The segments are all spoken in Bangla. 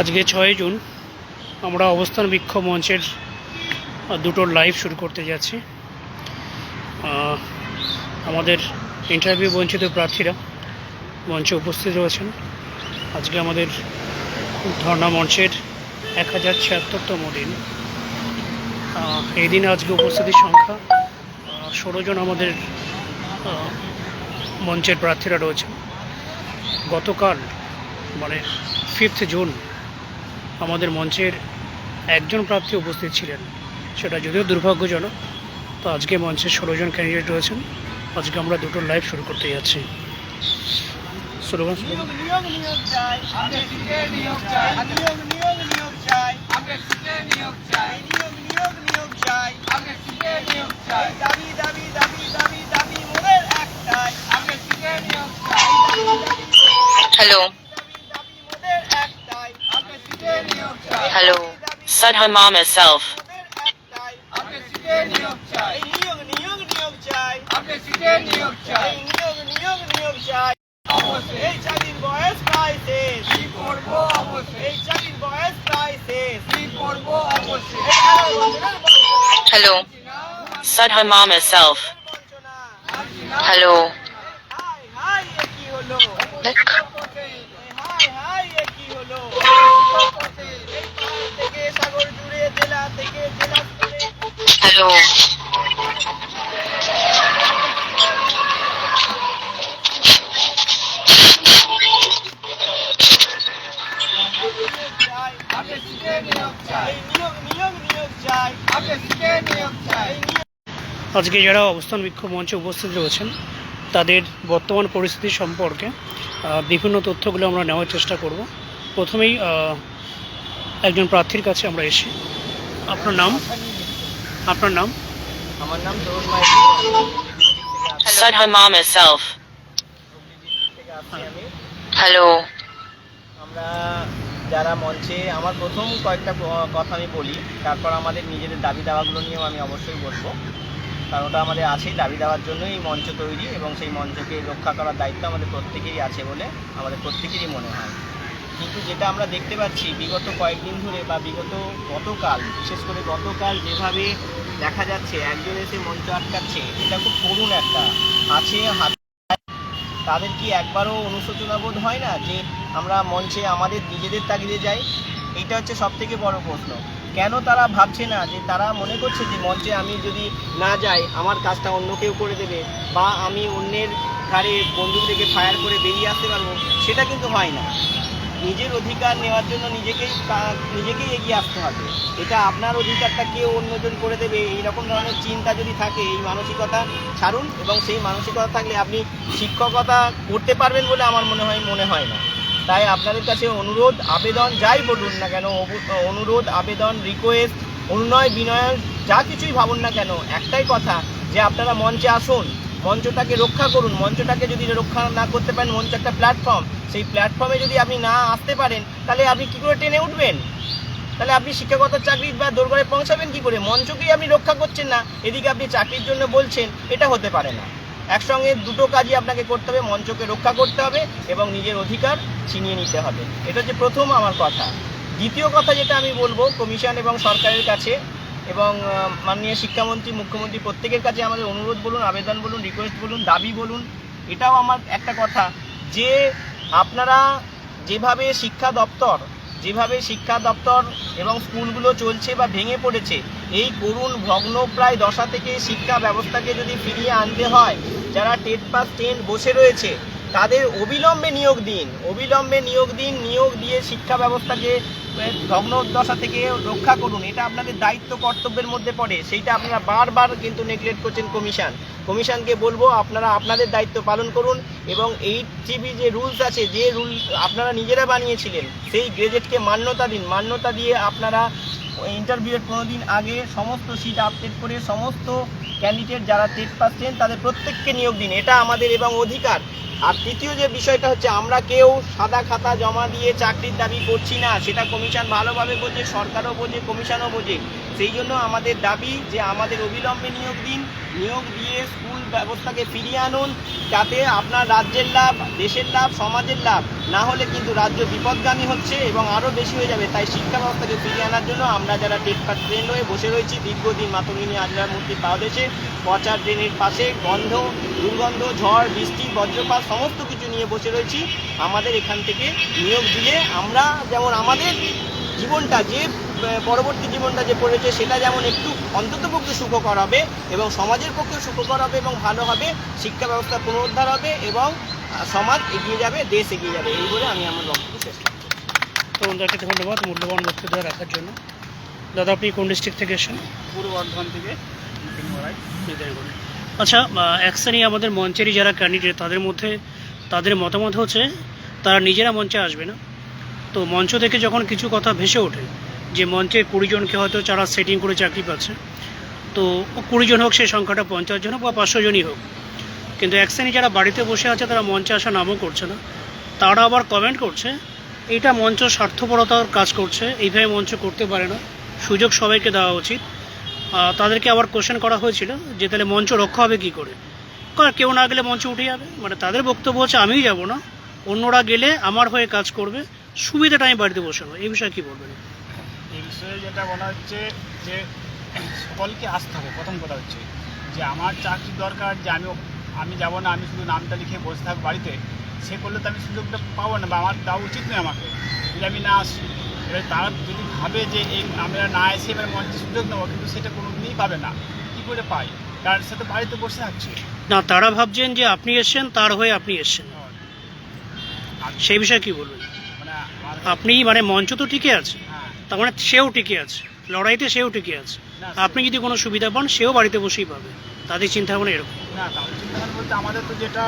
আজকে ছয় জুন, আমরা অবস্থান বিক্ষোভ মঞ্চের দুটো লাইভ শুরু করতে যাচ্ছি। আমাদের ইন্টারভিউ বঞ্চিত প্রার্থীরা মঞ্চে উপস্থিত রয়েছেন। আজকে আমাদের ধর্ণা মঞ্চের এক হাজার ছিয়াত্তরতম দিন। এই দিনে আজকে উপস্থিতির সংখ্যা ষোলো জন আমাদের মঞ্চের প্রার্থীরা রয়েছেন। গতকাল মানে ফিফথ জুন আমাদের মঞ্চের একজন প্রার্থী উপস্থিত ছিলেন। সেটা যদিও দুর্ভাগ্যজনক তো আজকে মঞ্চে ষোলো জন ক্যান্ডিডেট রয়েছেন। আজকে আমরা দুটো লাইভ শুরু করতে যাচ্ছি। স্লোগান নিয়োগ Sadha Mama Self. মোদের একটাই আমরা সিটে নিয়োগ চাই নিয়োগ নিয়োগ নিয়োগ চাই আমরা সিটে নিয়োগ চাই নিয়োগ নিয়োগ নিয়োগ চাই অবশ্যই এই চাকরির বয়স প্রায় শেষ কি করব অবশ্যই এই চাকরির বয়স প্রায় শেষ কি করব অবশ্যই Hello, Sadha Mama Self. Hello. Hi hi এ কি হলো Look. চাই আজকে যারা অবস্থান বিক্ষোভ মঞ্চে উপস্থিত রয়েছেন তাদের বর্তমান পরিস্থিতি সম্পর্কে বিভিন্ন তথ্যগুলো আমরা নেওয়ার চেষ্টা করব। প্রথমেই একজন প্রার্থীর কাছে আমরা এসি আপনার নাম? আপনার নাম? আমার নাম তরুণ মাইতি. থেকে আসছি আমি। আমরা যারা মঞ্চে আমার প্রথম কয়েকটা কথা আমি বলি। তারপর আমাদের নিজেদের দাবি দাওয়াগুলো নিয়েও আমি অবশ্যই বলব। কারণ ওটা আমাদের আছেই দাবি দেওয়ার জন্যই এই মঞ্চ তৈরি এবং সেই মঞ্চকে রক্ষা করার দায়িত্ব আমাদের প্রত্যেকেরই আছে বলে আমাদের প্রত্যেকেরই মনে হয়। কিন্তু যেটা আমরা দেখতে পাচ্ছি, বিগত কয়েকদিন ধরে বা বিগত গতকাল, বিশেষ করে গতকাল যেভাবে দেখা যাচ্ছে, একজন এসে মঞ্চ আটকাচ্ছে, এটা খুব করুণ একটা আছে, হাত তাদের কি একবারও অনুশোচনা বোধ হয় না যে আমরা মঞ্চে আমাদের নিজেদের তাগিদে যাই? এটা হচ্ছে সব থেকে বড় প্রশ্ন। কেন তারা ভাবছে না যে তারা মনে করছে যে মঞ্চে আমি যদি না যাই, আমার কাজটা অন্য কেউ করে দেবে বা আমি অন্যের ঘাড়ে বন্দুক থেকে ফায়ার করে বেরিয়ে আসতে পারব? সেটা কিন্তু হয় না। নিজের অধিকার নেওয়ার জন্য নিজেকেই নিজেকেই এগিয়ে আসতে হবে। এটা আপনার অধিকারটা কেউ অন্যজন করে দেবে। এই রকম ধরনের চিন্তা যদি থাকে, এই মানসিকতা ছাড়ুন এবং সেই মানসিকতা থাকলে আপনি শিক্ষকতা করতে পারবেন বলে আমার মনে হয় মনে হয় না। তাই আপনাদের কাছে অনুরোধ, আবেদন যাই বলুন না কেন অনুরোধ, আবেদন রিকোয়েস্ট অনুনয়, বিনয়, যা কিছুই ভাবুন না কেন, একটাই কথা যে আপনারা মঞ্চে আসুন। মঞ্চটাকে রক্ষা করুন, মঞ্চটাকে যদি রক্ষা না করতে পারেন, মঞ্চ একটা প্ল্যাটফর্ম সেই প্ল্যাটফর্মে যদি আপনি না আসতে পারেন, তাহলে আপনি কী করে টেনে উঠবেন? তাহলে আপনি শিক্ষকতার চাকরি বা দোরগড়ে পৌঁছাবেন কি করে? মঞ্চকেই আপনি রক্ষা করছেন না, এদিকে আপনি চাকরির জন্য বলছেন, এটা হতে পারে না। একসঙ্গে দুটো কাজই আপনাকে করতে হবে, মঞ্চকে রক্ষা করতে হবে এবং নিজের অধিকার ছিনিয়ে নিতে হবে। এটা হচ্ছে প্রথম আমার কথা। দ্বিতীয় কথা যেটা আমি বলব, কমিশন এবং সরকারের কাছে এবং মাননীয় শিক্ষামন্ত্রী, মুখ্যমন্ত্রী প্রত্যেকের কাছে আমাদের অনুরোধ বলুন, আবেদন বলুন রিকোয়েস্ট বলুন, দাবি বলুন, এটাও আমার একটা কথা যে আপনারা যেভাবে শিক্ষা দপ্তর, যেভাবে শিক্ষা দপ্তর এবং স্কুলগুলো চলছে বা ভেঙে পড়েছে, এই করুণ ভগ্নপ্রায় দশা থেকে শিক্ষা ব্যবস্থাকে যদি ফিরিয়ে আনতে হয়, যারা টেট পাস টেন বসে রয়েছে, তাদের অবিলম্বে নিয়োগ দিন, অবিলম্বে নিয়োগ দিন, নিয়োগ দিয়ে শিক্ষা ব্যবস্থাকে ভগ্ন দশা থেকে রক্ষা করুন, এটা আপনাদের দায়িত্ব কর্তব্যের মধ্যে পড়ে, সেইটা আপনারা বারবার কিন্তু নেগলেক্ট করছেন কমিশন কমিশনকে বলব, আপনারা আপনাদের দায়িত্ব পালন করুন, এবং এইট জিবি যে রুলস আছে, যে রুল আপনারা নিজেরা বানিয়েছিলেন, সেই গ্রেজেটকে মান্যতা দিন। মান্যতা দিয়ে আপনারা ইন্টারভিউয়ের পনেরো দিন আগে সমস্ত সিট আপডেট করে সমস্ত ক্যান্ডিডেট যারা টেট পাচ্ছেন তাদের প্রত্যেককে নিয়োগ দিন। এটা আমাদের এবং অধিকার। আর তৃতীয় যে বিষয়টা হচ্ছে, আমরা কেউ সাদা খাতা জমা দিয়ে চাকরির দাবি করছি না। সেটা কমিশন ভালোভাবে বোঝে, সরকারও বোঝে কমিশনও বোঝে। সেই জন্য আমাদের দাবি যে আমাদের অবিলম্বে নিয়োগ দিন। নিয়োগ দিয়ে স্কুল ব্যবস্থাকে ফিরিয়ে আনুন, যাতে আপনার রাজ্যের লাভ, দেশের লাভ, সমাজের লাভ, না হলে কিন্তু রাজ্য বিপদগামী হচ্ছে এবং আরও বেশি হয়ে যাবে। তাই শিক্ষা ব্যবস্থাকে ফিরিয়ে আনার জন্য আমরা যারা টেটপাট ট্রেন হয়ে বসে রয়েছি, দীর্ঘদিন মাতঙ্গিনী আজরার মূর্তি পাওদেশে পচা ট্রেনের পাশে গন্ধ, দুর্গন্ধ, ঝড়, বৃষ্টি, বজ্রপাত, সমস্ত কিছু নিয়ে বসে রয়েছি। আমাদের এখান থেকে নিয়োগ দিলে আমরা যেমন আমাদের জীবনটা যে পরবর্তী জীবনটা যে পড়েছে সেটা যেমন একটু অন্তত পক্ষে সুখকর হবে এবং সমাজের পক্ষে সুখকর হবে এবং ভালো হবে শিক্ষা ব্যবস্থা পুনরুদ্ধার হবে এবং সমাজ এগিয়ে যাবে দেশ এগিয়ে যাবে এই বলে আমি আমার বক্তব্য শেষ করছি। তো ওনাদেরকে ধন্যবাদ মূল্যবান বক্তব্য রাখার জন্য। দাদা আপনি কোন ডিস্ট্রিক্ট থেকে এসেছেন? পূর্ব বর্ধমান থেকে আচ্ছা এক শ্রেণি আমাদের মঞ্চেরই যারা ক্যান্ডিডেট তাদের মধ্যে তাদের মতামত হচ্ছে তারা নিজেরা মঞ্চে আসবে না। তো মঞ্চ থেকে যখন কিছু কথা ভেসে ওঠে, যে মঞ্চে কুড়ি জনকে হয়তো যারা সেটিং করে চাকরি পাচ্ছে, তো কুড়ি জন হোক সেই সংখ্যাটা পঞ্চাশ জন হোক বা পাঁচশো জনই হোক, কিন্তু এক শ্রেণি যারা বাড়িতে বসে আছে, তারা মঞ্চে আসা নামও করছে না। তারা আবার কমেন্ট করছে, এইটা মঞ্চ স্বার্থপরতার কাজ করছে, এইভাবে মঞ্চ করতে পারে না, সুযোগ সবাইকে দেওয়া উচিত। তাদেরকে আবার কোশ্চেন করা হয়েছিল, যে তাহলে মঞ্চ রক্ষা হবে কী করে? কেউ না গেলে মঞ্চ উঠে যাবে। মানে তাদের বক্তব্য হচ্ছে, আমিই যাব না। অন্যরা গেলে আমার হয়ে কাজ করবে সুবিধাটা আমি বাড়িতে বসে নেব এই বিষয়ে কি বলবেন? এই বিষয়ে যেটা বলা হচ্ছে যে সকলকে আসতে হবে প্রথম কথা হচ্ছে যে আমার চাকরি দরকার যে আমি আমি যাব না আমি শুধু নামটা লিখে বসে থাকব বাড়িতে সে করলে তো আমি সুযোগটা পাবো না বা আমার দেওয়া উচিত নয় আমাকে। যদি আমি না আসি এবার তারা যদি ভাবে যে এই আমরা না এসে এবার মঞ্চে সুযোগ নেব কিন্তু সেটা কোনো দিনই পাবে না। কী করে পাই কারণ সে তো বাড়িতে বসে থাকছে। না তারা ভাবছেন যে আপনি এসছেন তার হয়ে আপনি এসছেন। আর সেই বিষয়ে কি বলবেন? আপনি মানে মঞ্চ তো টিকে আছে তার মানে সেও টিকে আছে লড়াইতে সেও টিকে আছে। আপনি যদি কোনো সুবিধা পান সেও বাড়িতে বসেই পাবে। তাদের চিন্তা ভাবনা এরকম। না বলতে আমাদের তো যেটা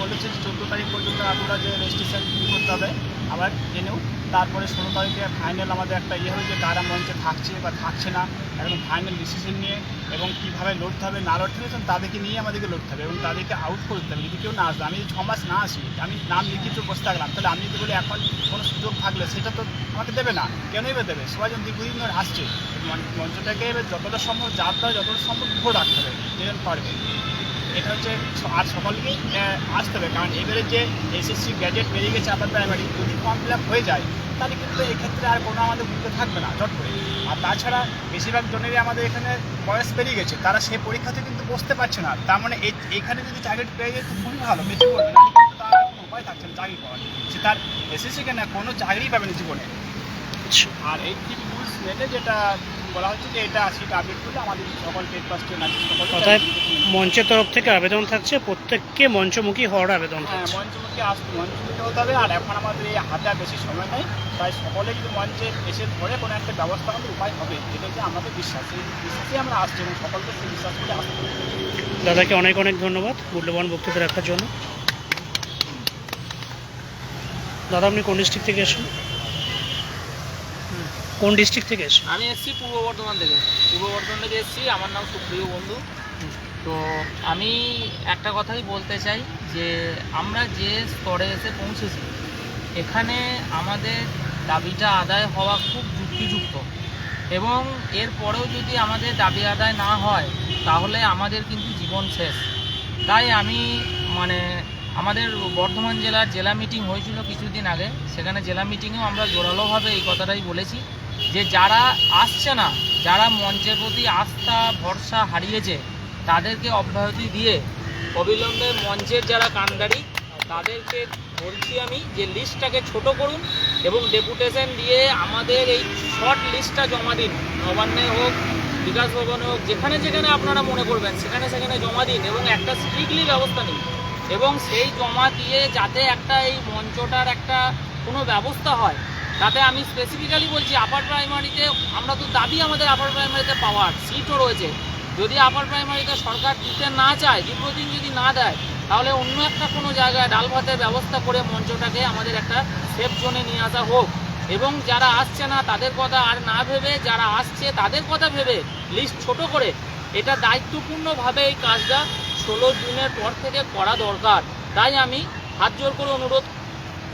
বলেছে চোদ্দ তারিখ পর্যন্ত আপনারা যে রেজিস্ট্রেশন করতে হবে আবার জেনেও তারপরে ষোলো তারিখে ফাইনাল আমাদের একটা ইয়ে হয়েছে কারা মঞ্চে থাকছে বা থাকছে না। একদম ফাইনাল ডিসিশন নিয়ে এবং কীভাবে লড়তে হবে, না লড়তে হবে তাদেরকে নিয়ে আমাদেরকে লড়তে হবে এবং তাদেরকে আউট করতে হবে। যদি কেউ না আসবে আমি যদি ছ মাস না আসি, আমি নাম লিখিত বসে থাকলাম, তাহলে আমি যদি বলি এখন কোনো সুযোগ থাকলে সেটা তো আমাকে দেবে না। কেন এবার দেবে? সবাই যখন দীর্ঘদিন ধরে আসছে। মঞ্চ- মঞ্চটাকে এবার যতটা সম্ভব যাত্রা যতটা সম্ভব ধরে রাখতে হবে। যেজন পারবে। এটা হচ্ছে আর সকলকেই আসতে হবে। কারণ এবারে যে এসএসসি গ্যাজেট বেরিয়ে গেছে আপার প্রাইমারি যদি ফর্ম ফিল হয়ে যায় তাহলে কিন্তু এক্ষেত্রে আর কোনো আমাদের ভুলতে থাকবে না চট করে। আর তাছাড়া বেশিরভাগ জনেরই আমাদের এখানে বয়স পেরিয়ে গেছে তারা সেই পরীক্ষাতে কিন্তু বসতে পারছে না। তার মানে এই- এখানে যদি চাকরি পেয়ে যায় তো খুবই ভালো বেঁচে পড়বে না। কিন্তু তার কোনো উপায় থাকছে না চাকরি পাওয়ার। সে তার এসএসসি কেন কোনো চাকরিই পাবে না জীবনে। আচ্ছা। আর এই রুলস মেনে যেটা বলা হচ্ছে যে এটা সিট আপডেট করলে আমাদের সকল টেট পাস টেন আছে অর্থাৎ মঞ্চের তরফ থেকে আবেদন থাকছে প্রত্যেককে মঞ্চমুখী হওয়ার আবেদন হ্যাঁ থাকছে। মঞ্চমুখী আসতে মঞ্চমুখী হতে হবে আর এখন আমাদের এই হাতে আর বেশি সময় নেই তাই সকলে যদি মঞ্চে এসে ধরে কোনো একটা ব্যবস্থা আমাদের উপায় হবে এটা হচ্ছে আমাদের বিশ্বাস। এই বিশ্বাসে আমরা আসছি এবং সকলকে সেই বিশ্বাস করে আসতে হবে। দাদাকে অনেক অনেক ধন্যবাদ মূল্যবান বক্তব্য রাখার জন্য। দাদা আপনি কোন ডিস্ট্রিক্ট থেকে এসেছেন? কোন ডিস্ট্রিক্ট থেকে এসেছেন আমি এসেছি পূর্ব বর্ধমান থেকে। পূর্ব বর্ধমান থেকে এসেছি, আমার নাম সুপ্রিয় বন্ধু। তো আমি একটা কথাই বলতে চাই যে, আমরা যে স্তরে এসে পৌঁছেছি, এখানে আমাদের দাবিটা আদায় হওয়া খুব যুক্তিযুক্ত। এবং এরপরেও যদি আমাদের দাবি আদায় না হয়, তাহলে আমাদের কিন্তু জীবন শেষ। তাই আমি মানে আমাদের বর্ধমান জেলার জেলা মিটিং হয়েছিল কিছুদিন আগে, সেখানে জেলা মিটিংয়েও আমরা জোরালোভাবে এই কথাটাই বলেছি। যে যারা আসছে না, যারা মঞ্চের প্রতি আস্থা, ভরসা হারিয়েছে, তাদেরকে অব্যাহতি দিয়ে অবিলম্বে মঞ্চের যারা কাণ্ডারি, তাদেরকে বলছি আমি যে লিস্টটাকে ছোট করুন এবং ডেপুটেশন দিয়ে আমাদের এই শর্ট লিস্টটা জমা দিন। নবান্নে হোক, বিকাশ ভবনে হোক, যেখানে যেখানে আপনারা মনে করবেন, সেখানে সেখানে জমা দিন এবং একটা স্ট্রিক্টলি ব্যবস্থা নিন। এবং সেই জমা দিয়ে যাতে একটা এই মঞ্চটার একটা কোনো ব্যবস্থা হয় তাতে আমি স্পেসিফিক্যালি বলছি আপার প্রাইমারিতে আমরা তো দাবি আমাদের আপার প্রাইমারিতে পাওয়ার সিটও রয়েছে। যদি আপার প্রাইমারিতে সরকার দিতে না চায়, দীর্ঘদিন যদি না দেয়, তাহলে অন্য একটা কোনো জায়গায় ডাল ভাতের ব্যবস্থা করে মঞ্চটাকে আমাদের একটা সেফ জোনে নিয়ে আসা হোক। এবং যারা আসছে না, তাদের কথা আর না ভেবে, যারা আসছে তাদের কথা ভেবে লিস্ট ছোট করে, এটা দায়িত্বপূর্ণভাবে এই কাজটা ষোলো জুনের পর থেকে করা দরকার। তাই আমি হাত জোর করে অনুরোধ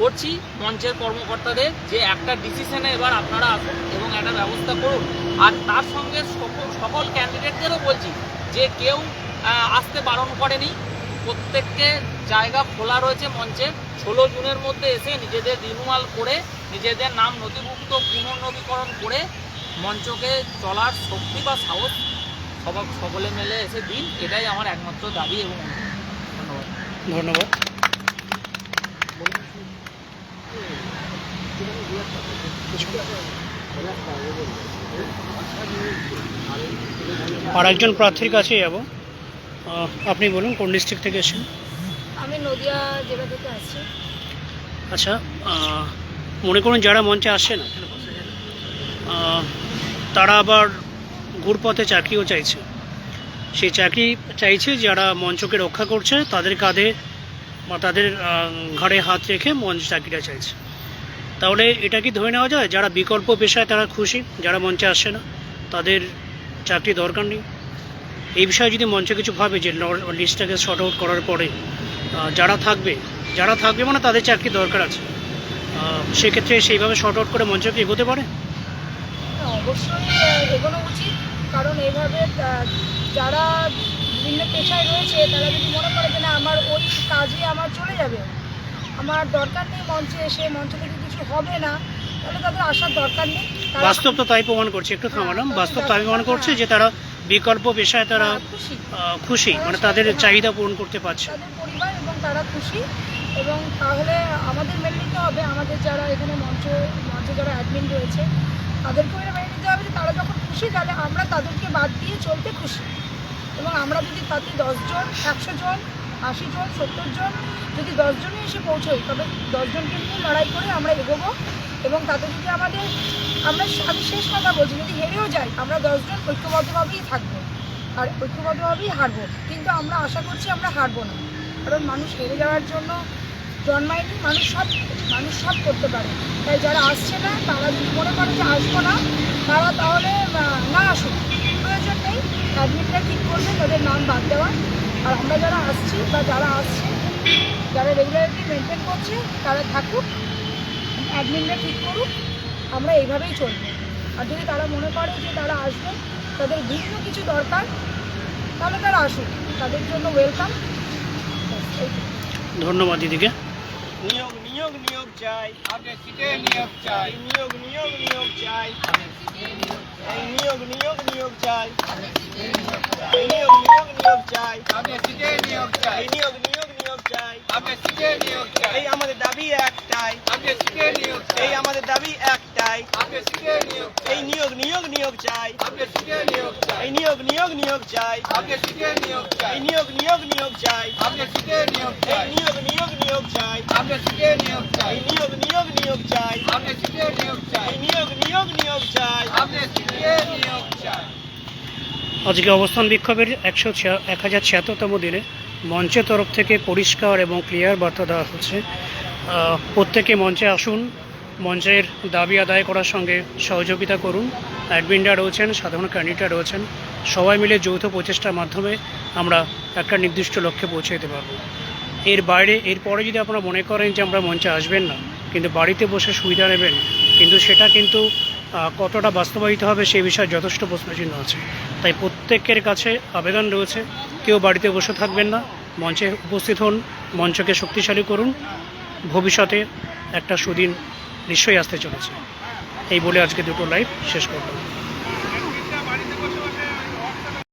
করছি মঞ্চের কর্মকর্তাদের যে একটা ডিসিশনে এবার আপনারা আসুন এবং একটা ব্যবস্থা করুন। আর তার সঙ্গে সকল সকল ক্যান্ডিডেটদেরও বলছি যে কেউ আসতে বারণ করেনি। প্রত্যেককে জায়গা খোলা রয়েছে মঞ্চে। ষোলো জুনের মধ্যে এসে নিজেদের রিনুয়াল করে, নিজেদের নাম নথিভুক্ত পুনর্নবীকরণ করে মঞ্চকে চলার শক্তি বা সাহস সবাই সকলে মিলে এসে দিন। এটাই আমার একমাত্র দাবি এবং ধন্যবাদ। ধন্যবাদ। আর একজন প্রার্থীর কাছে যাব। আপনি বলুন কোন ডিস্ট্রিক্ট থেকে এসেছেন? আমি নদিয়া জেলা থেকে আসছি আচ্ছা মনে করুন যারা মঞ্চে আসে না তারা আবার ঘুরপথে চাকরিও চাইছে। সেই চাকরি চাইছে যারা মঞ্চকে রক্ষা করছে তাদের কাঁধে বা তাদের ঘাড়ে হাত রেখে মঞ্চ চাকরিটা চাইছে। তাহলে এটা কি ধরে নেওয়া যায়? যারা বিকল্প পেশায় তারা খুশি যারা মঞ্চে আসে না তাদের চাকরি দরকার নেই। এই বিষয়ে যদি মঞ্চে কিছু ভাবে যে লিস্টটাকে শর্ট আউট করার পরে যারা থাকবে যারা থাকবে মানে তাদের চাকরি দরকার আছে। সেক্ষেত্রে সেইভাবে শর্ট আউট করে মঞ্চকে এগোতে পারে? হ্যাঁ, অবশ্যই এগোনো উচিত। কারণ এইভাবে যারা বিভিন্ন পেশায় রয়েছে তারা যদি মনে করে যে না আমার ওই কাজে আমার চলে যাবে আমার দরকার নেই মঞ্চে এসে মঞ্চ থেকে হবে না তাহলে তাদের আসার দরকার নেই। বাস্তব তো তাই প্রমাণ করছে। একটু থামালাম। বাস্তব তাই প্রমাণ করছে যে তারা বিকল্প পেশায় তারা খুশি। মানে তাদের চাহিদা পূরণ করতে পারছে। তাদের পরিবার এবং তারা খুশি। এবং তাহলে আমাদের মেনে নিতে হবে। আমাদের যারা এখানে মঞ্চ মঞ্চে যারা অ্যাডমিন রয়েছে তাদেরকেও এটা মেনে নিতে হবে যে তারা যখন খুশি তাহলে আমরা তাদেরকে বাদ দিয়ে চলতে খুশি। এবং আমরা যদি তাতে দশজন একশো জন আশি জন, সত্তর জন, যদি দশজনই এসে পৌঁছোই, তবে দশজনকে নিয়ে লড়াই করে আমরা এগোবো এবং তাতে যদি আমাদের, আমরা আমি শেষ কথা বলছি, যদি হেরেও যাই, আমরা দশজন ঐক্যবদ্ধভাবেই থাকব আর ঐক্যবদ্ধভাবেই হারবো। কিন্তু আমরা আশা করছি আমরা হারবো না। কারণ মানুষ হেরে যাওয়ার জন্য জন্মায়নি, মানুষ সব মানুষ সব করতে পারে। তাই যারা আসছে না, তারা যদি মনে করে যে আসব না, তারা তাহলে না আসুক। প্রয়োজন নেই। অ্যাডমিটরা ঠিক করবে, তাদের নাম বাদ দেওয়ার আর আমরা যারা আসছি বা যারা আসছে যারা রেগুলারিটি মেনটেন করছে তারা থাকুক অ্যাডমিনরা ঠিক করুক আমরা এইভাবেই চলবো। আর যদি তারা মনে করে যে তারা আসবে তাদের ভিন্ন কিছু দরকার তাহলে তারা আসুক। তাদের জন্য ওয়েলকাম ধন্যবাদ দিদিকে। নিয়োগ নিয়োগ নিয়োগ চাই। নিয়োগ চাই। নিয়োগ নিয়োগ নিয়োগ চাই। নিয়োগ নিয়োগ নিয়োগ চাই এই নিয়োগ নিয়োগ নিয়োগ চাই এই নিয়োগ নিয়োগ নিয়োগ চাই এই আমাদের দাবি একটাই এই আমাদের দাবি একটাই এই নিয়োগ নিয়োগ নিয়োগ চাই এই নিয়োগ নিয়োগ নিয়োগ চাই এই নিয়োগ নিয়োগ নিয়োগ চাই এই নিয়োগ নিয়োগ নিয়োগ চাই এই নিয়োগ নিয়োগ নিয়োগ চাই এই নিয়োগ নিয়োগ নিয়োগ চাই আজকে অবস্থান বিক্ষোভের একশো এক হাজার ছিয়াত্তরতম দিনে মঞ্চের তরফ থেকে পরিষ্কার এবং ক্লিয়ার বার্তা দেওয়া হচ্ছে প্রত্যেকে মঞ্চে আসুন মঞ্চের দাবি আদায় করার সঙ্গে সহযোগিতা করুন। অ্যাডমিনরা রয়েছেন, সাধারণ ক্যান্ডিডেটরা রয়েছেন। সবাই মিলে যৌথ প্রচেষ্টার মাধ্যমে আমরা একটা নির্দিষ্ট লক্ষ্যে পৌঁছে যেতে পারব। এর বাইরে এরপরে যদি আপনারা মনে করেন যে আমরা মঞ্চে আসবেন না, কিন্তু বাড়িতে বসে সুবিধা নেবেন, কিন্তু সেটা কিন্তু কতটা বাস্তবায়িত হবে সেই বিষয়ে যথেষ্ট প্রশ্নচিহ্ন আছে। তাই প্রত্যেকের কাছে আবেদন রয়েছে, কেউ বাড়িতে বসে থাকবেন না, মঞ্চে উপস্থিত হন, মঞ্চকে শক্তিশালী করুন। ভবিষ্যতে একটা সুদিন নিশ্চয়ই আসতে চলেছে। এই বলে আজকে দুটো লাইভ শেষ করলাম।